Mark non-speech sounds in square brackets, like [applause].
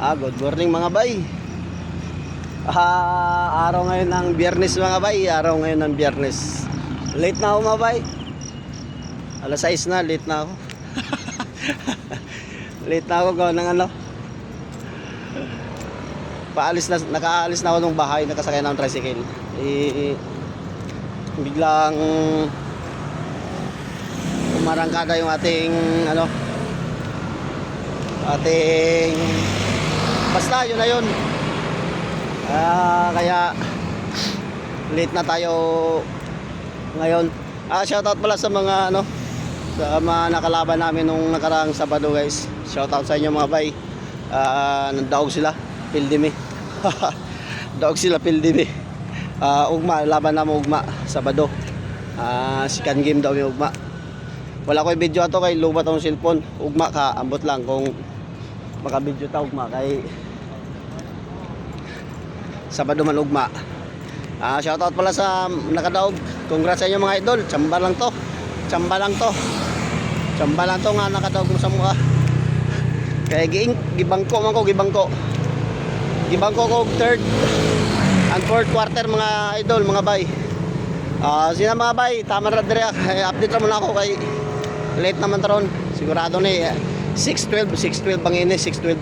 Ah, good morning mga bay. Ah, araw ngayon ng biyernes mga bay. Araw ngayon ng biyernes. Late na ako mga bay. Alas 6 na, late na ako. [laughs] late na ako gawa ng ano. Paalis na, nakaalis na ako ng bahay, nakasakay na ng tricycle. Eh, biglang umarangkada yung ating ano ating basta yun na yun. Ah kaya late na tayo ngayon. Ah shoutout pala sa mga ano sa mga nakalaban namin nung nakaraang Sabado guys. Shoutout sa inyo mga bay. Ah nandaog sila. Pildimi [laughs] daog sila pildimi ah ugma. Laban na mo ugma. Sabado. Ah second game daw yung ugma. Wala ko yung video ato kay lubat ang cellphone. Ugma ka. Ambot lang kung maka video ta ugma kay Sabado man ugma. Ah shoutout pala sa nakadaog. Congrats sa inyo mga idol. Tsamba lang to. Tsamba lang to. Tsamba lang to nga nakadaog mo sa mukha. Kaya giing gibangko man ko gibangko. Gibangko ko third and fourth quarter mga idol mga bay. Ah sina mga bay tama ra dire update ra muna ako kay late naman taron sigurado ni eh, 612 612 bang ini 612